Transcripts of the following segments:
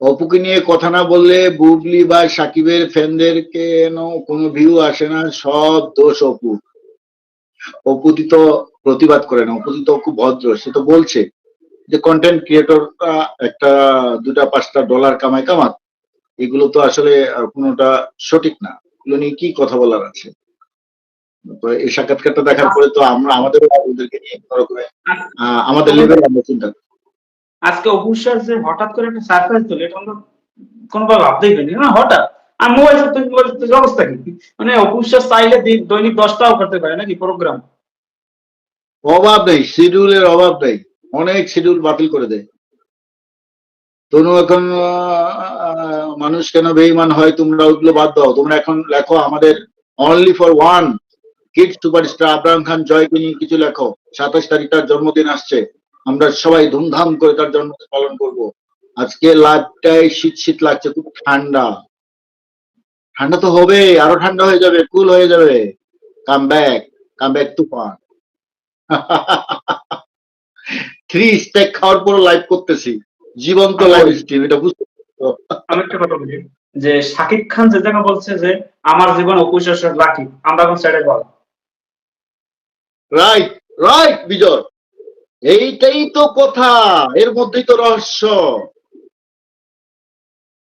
অপুকে নিয়ে কথা না বললে বুবলি বা সাকিবের ফ্যানদের কেন কোনো ভিউ আসে না সব দোষ অপু। অপুতি তো প্রতিবাদ করে না অপুতি তো খুব ভদ্র সে তো বলছে যে কন্টেন্ট ক্রিয়েটররা একটা দুটা পাঁচটা ডলার কামায় কামাক এগুলো তো আসলে কোনোটা সঠিক না। এগুলো নিয়ে কি কথা বলার আছে? এই সাক্ষাৎকারটা দেখার পরে তো আমরা আমাদের ওদেরকে নিয়ে রকমের, আমাদের লেভেল আমরা চিন্তা করি। আজকে অবশ্যই যে হঠাৎ করে একটা সারপ্রাইজ দিল, এটা আমরা কোনোভাবে ভাবতেই পারিনি। না, হঠাৎ। আর মোবাইল থেকে অবস্থা কি? মানে অবশ্যই চাইলে দিন- দৈনিক দশটাও করতে পারে নাকি প্রোগ্রাম অভাব নেই শিডিউলের অভাব নেই। অনেক শিডিউল বাতিল করে দেয়। তনু এখন মানুষ কেন বেইমান হয়, তোমরা ওগুলো বাদ দাও। তোমরা এখন লেখো আমাদের only for one kid superstar Abram Khan নিয়ে কিছু লেখো। সাতাশ তারিখ তার জন্মদিন আসছে। আমরা সবাই ধুমধাম করে তার জন্মদিন পালন করব। আজকে লাইভটাই শীত শীত লাগছে খুব ঠান্ডা। ঠান্ডা তো হবে আরও ঠান্ডা হয়ে যাবে কুল হয়ে যাবে। Come back come back Toofan. Three steak খাওয়ার পর লাইভ করতেছি। জীবন্ত লাইভ স্ট্রিম এটা বুঝতে? আমি একটা কথা বলি যে শাকিব খান যে জায়গা বলছে যে আমার জীবন অপবিশ্বাসের লাকি আমরা এখন সেটাই বল। রাইট রাইট বিজয়। এইটাই তো কথা, এর মধ্যেই তো রহস্য।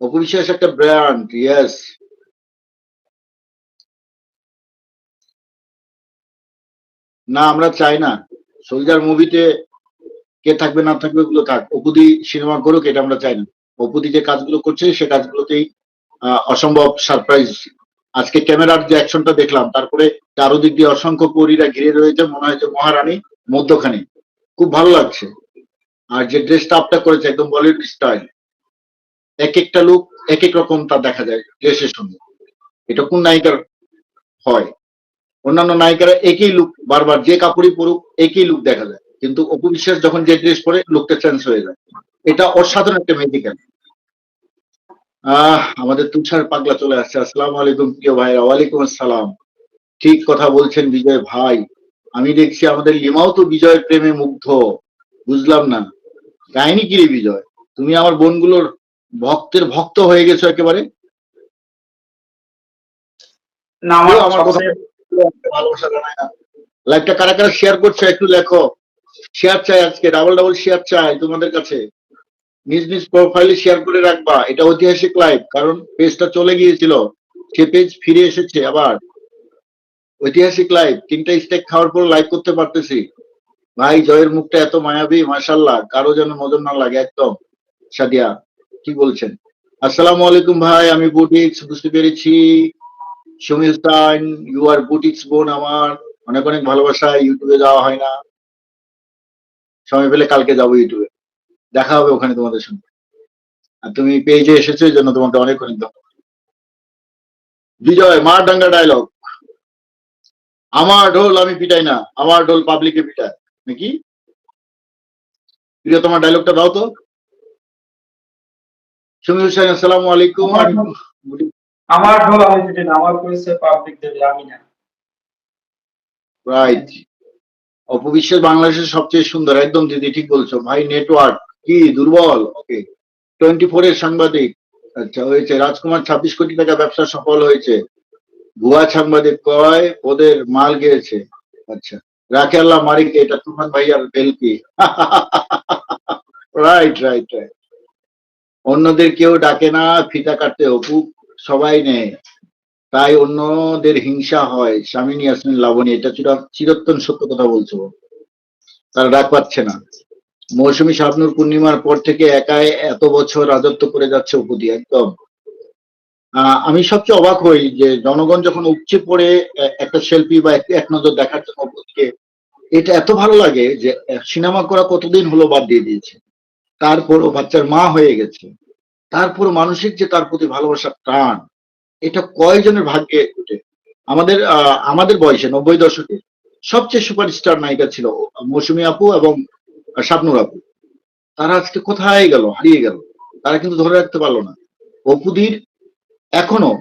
অপবিশ্বাস একটা ব্র্যান্ড ইয়েস না, আমরা চাই না। সোলজার মুভিতে কে থাকবে, না থাকবে, ওগুলো থাক। অপুদি সিনেমা করুক, এটা আমরা চাই না। অপুদি যে কাজগুলো করছে, সে কাজগুলোতেই অসম্ভব সারপ্রাইজ আজকে ক্যামেরার যে অ্যাকশনটা দেখলাম, তারপরে চারোদিক দিয়ে অসংখ্য পরীরা ঘিরে রয়েছে, মনে হয় যে মহারানী মধ্যখানে। খুব ভালো লাগছে। আর যে ড্রেসটা আপটা করেছে, একদম বলিউড স্টাইল এক একটা লুক এক এক রকম তা দেখা যায় ড্রেসের সঙ্গে। এটা কোন নায়িকার হয়? অন্যান্য নায়িকারা একই লুক বারবার যে কাপড়ই পরুক, একই লুক দেখা যায়। কিন্তু অপু বিশ্বাস যখন যে ড্রেস পরে লুকটা চেঞ্জ হয়ে যায়। এটা অসাধারণ একটা মেডিকেল আহ, আমাদের তুষার পাগলা চলে আসছে। আসসালামু আলাইকুম, প্রিয় ভাই ওয়ালাইকুম আসসালাম। ঠিক কথা বলছেন বিজয় ভাই। আমি দেখছি আমাদের লিমাও তো বিজয়ের প্রেমে মুগ্ধ বুঝলাম না। কাহিনী কি রে বিজয়? তুমি আমার বোনগুলোর ভক্তের ভক্ত হয়ে গেছো একেবারে? না আমার কেউ আমার কথা সবচেয়ে- ভালোবাসা জানায় না। লাইভটা কারা কারা শেয়ার করছ একটু লেখো। শেয়ার চাই আজকে ডাবল ডাবল শেয়ার চাই তোমাদের কাছে। নিজ নিজ প্রোফাইলে শেয়ার করে রাখবা। এটা ঐতিহাসিক লাইভ কারণ পেজটা চলে গিয়েছিল। সে পেজ ফিরে এসেছে আবার। ঐতিহাসিক লাইভ তিনটা স্টেক খাওয়ার পর লাইভ করতে পারতেছি। ভাই, জয়ের মুখটা এত মায়াবী মাশাল্লাহ কারও যেন নজর না লাগে, একদম। সাদিয়া, কি বলছেন? আসসালামু আলাইকুম ভাই, আমি বুটিক্স বুঝতে পেরেছি। সমীর তাইন ইউ আর বুটিক্স বোন আমার। অনেক অনেক ভালোবাসা ইউটিউবে যাওয়া হয় না। সময় পেলে কালকে যাব ইউটিউবে দেখা হবে ওখানে তোমাদের সঙ্গে। আর তুমি পেজে এসেছ, এই জন্য তোমাকে অনেক অনেক ধন্যবাদ। বিজয় মা ডাঙ্গা ডায়লগ আমার ঢোল আমি পিটাই না আমার ঢোল পাবলিকে পিটায়। নাকি? প্রিয় তোমার ডায়লগটা দাও তো। সমীর হোসেন আসসালামু আলাইকুম। আমার ঢোল আমি দিতে না আমার পরিচয় পাবলিক দেবে আমি না। রাইট অপবিশ্বাস বাংলাদেশের সবচেয়ে সুন্দর একদম দিদি ঠিক বলছো। ভাই নেটওয়ার্ক কি দুর্বল? ওকে টোয়েন্টি ফোর এর সাংবাদিক আচ্ছা হয়েছে। রাজকুমার ছাব্বিশ কোটি টাকা ব্যবসা সফল হয়েছে। ভুয়া সাংবাদিক কয়, ওদের মাল গিয়েছে। আচ্ছা রাখে আল্লাহ মারিক এটা তুফান ভাইয়ার বেলকি। রাইট রাইট রাইট অন্যদের কেউ ডাকে না, ফিতা কাটতে অপু সবাই নেয়। তাই অন্যদের হিংসা হয়। স্বামী ইয়াসমিন লাবণী, এটা চির- চিরন্তন সত্য কথা বলছো। তারা ডাক পাচ্ছে না। মৌসুমী শাবনুর পূর্ণিমার পর থেকে একাই এত বছর রাজত্ব করে যাচ্ছে উপদি একদম। আমি সবচেয়ে অবাক হই যে জনগণ যখন উপচে পড়ে একটা সেলফি বা এক- নজর দেখার জন্য এটা এত ভালো লাগে যে সিনেমা করা কতদিন হলো বাদ দিয়ে দিয়েছে। তারপরও বাচ্চার মা হয়ে গেছে। তারপর মানসিক যে তার প্রতি ভালোবাসার টান এটা কয়জনের ভাগ্যে ওঠে? আমাদের আমাদের বয়সে, নব্বই দশকে, সবচেয়ে সুপারস্টার নায়িকা ছিল মৌসুমী আপু এবং শাবনুর আপু। তারা আজকে কোথায় গেল? হারিয়ে গেল। তারা কিন্তু ধরে রাখতে পারল না। অপুদির এখনও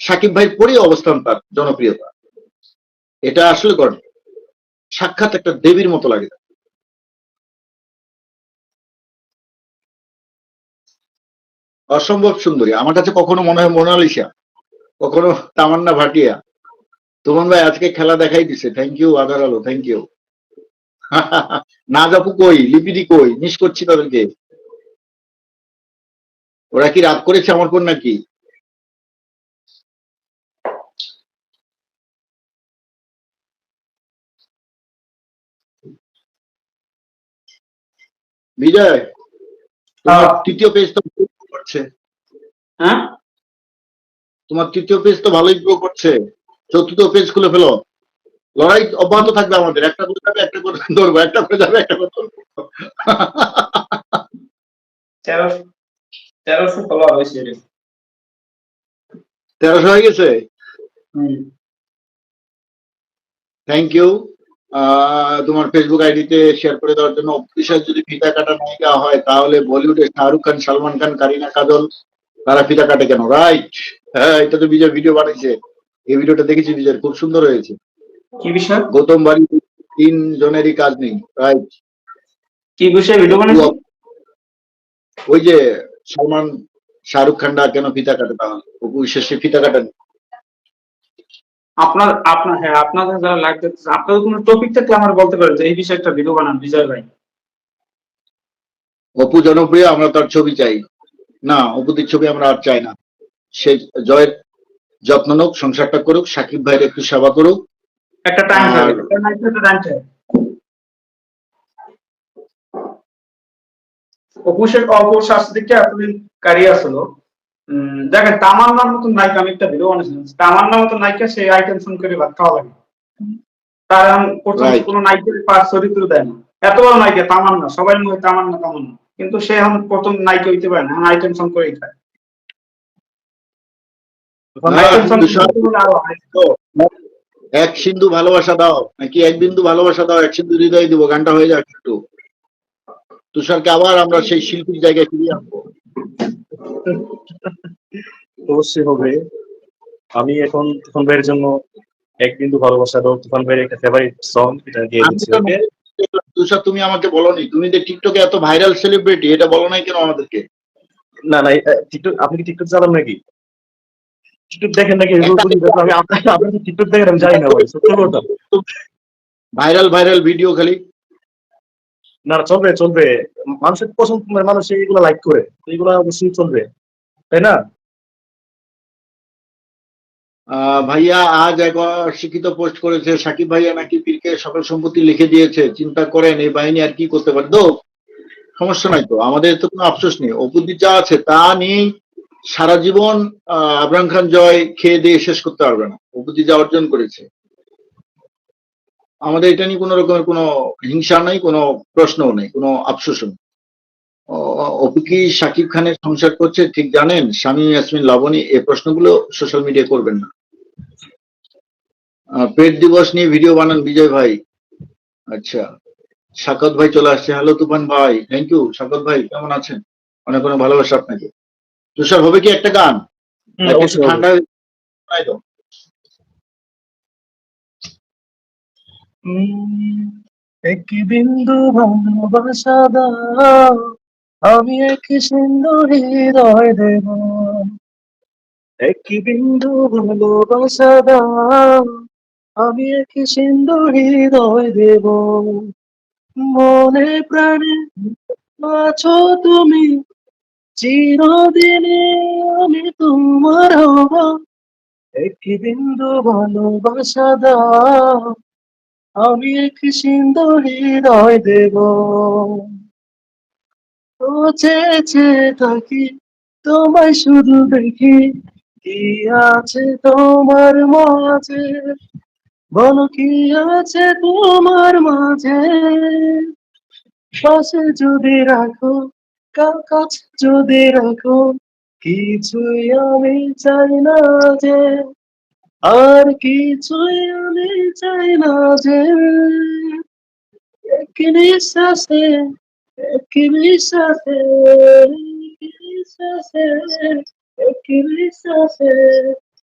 সাকিব ভাইয়ের পরে অবস্থান তার জনপ্রিয়তা। এটা আসলে গর্ব। সাক্ষাৎ একটা দেবীর মতো লাগে। অসম্ভব সুন্দরী। আমার কাছে কখনো মনে হয় মোনালিসা, কখনো তামান্না ভাটিয়া। তোমার ভাই, আজকে খেলা দেখাই দিছে। থ্যাংক ইউ আধার আলো থ্যাংক ইউ না যাব কই, লিপিডি কই? মিস করছি তাদেরকে। ওরা কি রাগ করেছে আমার কোন নাকি? বিজয় তোমার হ্যাঁ। তৃতীয় পেজ তো করছে। হ্যাঁ? তোমার তৃতীয় পেজ তো ভালোই গ্রো করছে। চতুর্থ পেজ খুলে ফেলো। লড়াই অব্যাহত থাকবে আমাদের। একটা করে যাবে একটা করে ধরবো। একটা করে যাবে একটা করে ধরবো। তেরোশো তেরোশো ফলোয়ার হয়েছে তেরোশো হয়ে গেছে? থ্যাংক ইউ তোমার ফেসবুক আইডিতে শেয়ার করে দেওয়ার জন্য অফিসার যদি ফিতা কাটা নায়িকা হয় তাহলে বলিউডে শাহরুখ খান সালমান খান কারিনা কাজল তারা ফিতা কাটে কেন? রাইট হ্যাঁ এটা তো বিজয় ভিডিও বানিয়েছে। এই ভিডিওটা দেখেছি বিজয় খুব সুন্দর হয়েছে। কি বিষয়? গৌতম বাড়ি তিন জনেরই কাজ নেই। রাইট কি বিষয়ে ভিডিও বানাইছো ওই যে সালমান শাহরুখ খানরা কেন ফিতা কাটে তাহলে? অপু শেষে ফিতা কাটেন। আপনার আপনার হ্যাঁ আপনাদের যারা লাইক দেখতেছে কোনো টপিক থাকলে আমার বলতে পারেন যে এই বিষয়ে একটা ভিডিও বানান বিজয় ভাই। অপু জনপ্রিয় আমরা তার ছবি চাই। না অপুদের ছবি আমরা আর চাই না। সে জয়ের যত্ন নোক সংসারটা করুক সাকিব ভাইয়ের একটু সেবা করুক। একটা টাইম একটা নাইট একটা টাইম থাকে অপুষের অপর শাস্ত্র দেখেন তামান্নার মতন নায়িকা আমি একটা ভিডিও বানিয়েছিলাম। তামান্নার মতন নায়িকা সে আইটেম ফোন করে ভাত খাওয়া লাগে। এখন প্রথম কোনো নায়িকার পাঁচ চরিত্র দেয় না। এত বড় নায়িকা তামান্না সবাই মনে তামান্না তামান্না। কিন্তু সে এখন প্রথম নায়িকা হইতে পারে না আইটেম সং করেই খায়। এক সিন্ধু ভালোবাসা দাও নাকি এক বিন্দু ভালোবাসা দাও এক সিন্ধু হৃদয় দিব গানটা হয়ে যাক একটু। তুষারকে আবার আমরা সেই শিল্পীর জায়গায় ফিরিয়ে আনব। অবশ্যই হবে। আমি এখন তুফান ভাইয়ের জন্য এক বিন্দু ভালোবাসা দাও তুফান ভাইয়ের একটা ফেভারিট সং এটা দিয়ে দিচ্ছি ওকে তুষার তুমি আমাকে বলনি। তুমি যে টিকটকে এত ভাইরাল সেলিব্রিটি এটা বলো নাই কেন আমাদেরকে? না না টিকটক আপনি কি টিকটক চালান নাকি? টিকটক দেখেন নাকি? আমি আপনার টিকটক দেখেন আমি জানি না ভাই সত্য কথা। ভাইরাল ভাইরাল ভিডিও খালি। না চলবে চলবে। মানুষের পছন্দ মানে মানুষ এইগুলো লাইক করে তো এগুলো অবশ্যই চলবে। তাই না? ভাইয়া আজ এক শিক্ষিত পোস্ট করেছে সাকিব ভাইয়া নাকি পীরকে সকল সম্পত্তি লিখে দিয়েছে? চিন্তা করেন এই বাহিনী আর কি করতে পারে? তো সমস্যা নাই তো আমাদের তো কোনো আফসোস নেই। অপুদি যা আছে তা নিয়েই সারা জীবন আহ, আবরাম খান জয় খেয়ে দিয়ে শেষ করতে পারবে না। অপুদি যা অর্জন করেছে। আমাদের এটা নিয়ে কোনো রকমের কোনো হিংসা নাই কোনো প্রশ্নও নেই কোনো আফসোসও নেই। অপু কি সাকিব খানের সংসার করছে ঠিক জানেন? স্বামী ইয়াসমিন লাবণী এই প্রশ্নগুলো সোশ্যাল মিডিয়া করবেন না। পেট দিবস নিয়ে ভিডিও বানান বিজয় ভাই। আচ্ছা সাকত ভাই চলে আসছে। হ্যালো তুফান ভাই থ্যাংক ইউ সাকত ভাই কেমন আছেন? অনেক অনেক ভালোবাসা আপনাকে। তুষার হবে কি একটা গান? ঠান্ডা এক বিন্দু ভালোবাসা দাও, আমি এক সিন্ধু হৃদয় দেব। এক বিন্দু ভালোবাসা দাও, আমি এক সিন্ধু হৃদয় দেব। মনে প্রাণে আছো তুমি, চিরদিনে আমি তোমার হব। এক বিন্দু ভালোবাসা দাও আমি এক সিন্ধু হৃদয় দেব। ও চেয়ে চেয়ে থাকি, তোমায় শুধু দেখি, কি আছে তোমার মাঝে? বলো কি আছে তোমার মাঝে? পাশে যদি রাখো, কার কাছে যদি রাখো, কিছুই আমি চাই না যে আর কিছুই আমি চাই না যে এক নিঃশ্বাসে এক নিঃশ্বাসে নিঃশ্বাসে এক নিঃশ্বাসে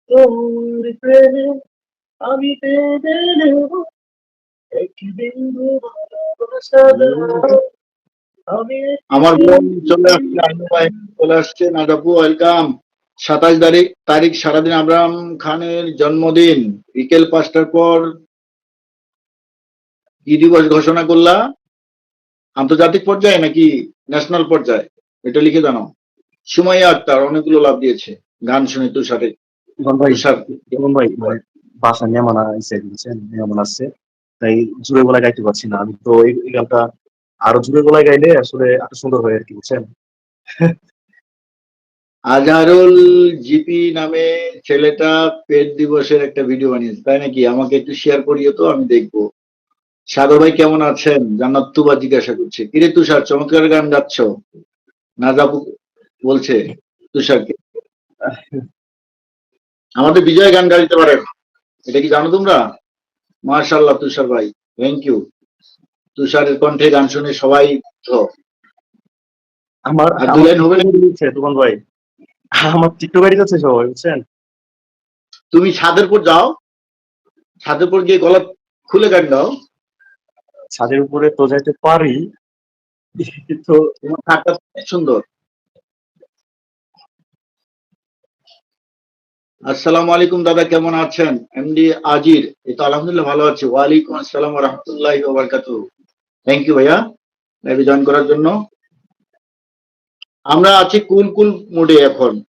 তোর প্রেমে আমি পেয়ে নেব। এক বিন্দু ভালোবাসা আমার বোন চলে আসছে চলে আসছে। ওয়েলকাম সাতাশ তারিখ তারিখ সারাদিন আব্রাহাম খানের জন্মদিন। বিকেল পাঁচটার পর কি দিবস ঘোষণা করলা? আন্তর্জাতিক পর্যায়ে নাকি ন্যাশনাল পর্যায়ে? এটা লিখে জানাও। সময় আক্তার অনেকগুলো লাভ দিয়েছে। গান শুনে তুষারে। বাসা মেহমান আইসে মেহমান আসছে। তাই জুড়ে গলায় গাইতে পারছি না। আমি তো এই গানটা আরও জুড়ে গলায় গাইলে আসলে এত সুন্দর হয় আর কি বুঝছেন? আজহারুল জিপি নামে ছেলেটা পেট দিবসের একটা ভিডিও বানিয়েছে তাই নাকি? আমাকে একটু শেয়ার করিও তো আমি দেখব। সাগর ভাই কেমন আছেন? জান্নাত তুবা জিজ্ঞাসা করছে। কিরে তুষার চমৎকার গান গাচ্ছ? নাজাবু বলছে তুষারকে। আমাদের বিজয় গান গাইতে পারে এটা কি জানো তোমরা? মার্শাল্লাহ তুষার ভাই থ্যাংক ইউ তুষারের কণ্ঠে গান শুনে সবাই আমার আর হবে না? ভাই। আমার টিকটক গাড়ি যাচ্ছে সবাই বুঝছেন? তুমি ছাদের উপর যাও ছাদের উপর গিয়ে গলা খুলে গান গাও। ছাদের উপরে তো যাইতে পারি তো তোমার অনেক সুন্দর। আসসালামু আলাইকুম দাদা কেমন আছেন? এমডি আজির এই তো আলহামদুলিল্লাহ ভালো আছি। ওয়ালাইকুম আসসালাম রহমতুল্লাহ বারকাতু থ্যাংক ইউ ভাইয়া লাইভে জয়েন করার জন্য। আমরা আছি কুল কুল মোডে এখন।